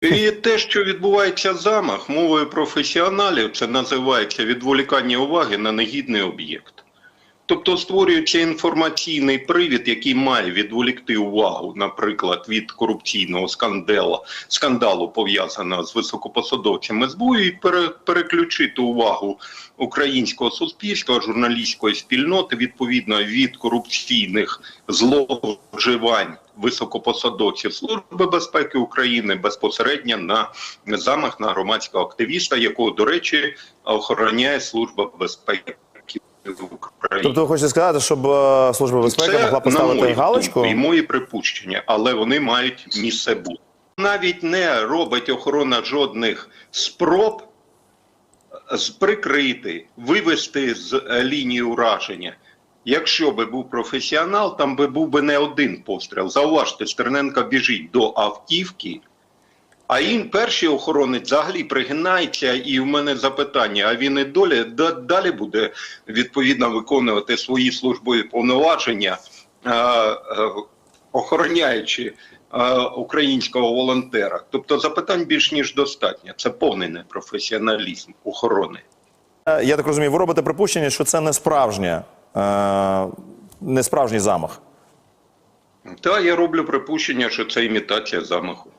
І те, що відбувається замах, мовою професіоналів, це називається відволікання уваги на негідний об'єкт. Тобто створюється інформаційний привід, який має відволікти увагу, наприклад, від корупційного скандалу, скандалу пов'язаного з високопосадовцями СБУ, і пере, переключити увагу українського суспільства, журналістської спільноти відповідно від корупційних зловживань високопосадовців Служби безпеки України безпосередньо на замах на громадського активіста, якого, до речі, охороняє Служба безпеки. України. Тобто ви хочете сказати, щоб е, Служба безпеки Це, могла на поставити мою галочку? думку, і мої припущення, але вони мають місце бути. Навіть не робить охорона жодних спроб прикрити, вивести з е, лінії ураження. Якщо би був професіонал, там би був би не один постріл. Зауважте, Стерненко біжить до автівки, а він перший охоронець взагалі пригинається, і в мене запитання: а він і долі да- далі буде відповідно виконувати свої службові повноваження, е, е, охороняючи е, українського волонтера. Тобто запитань більш ніж достатньо. Це повний непрофесіоналізм охорони. Е, Я так розумію, ви робите припущення, що це не справжнє, е, не справжній замах. Та я роблю припущення, що це імітація замаху.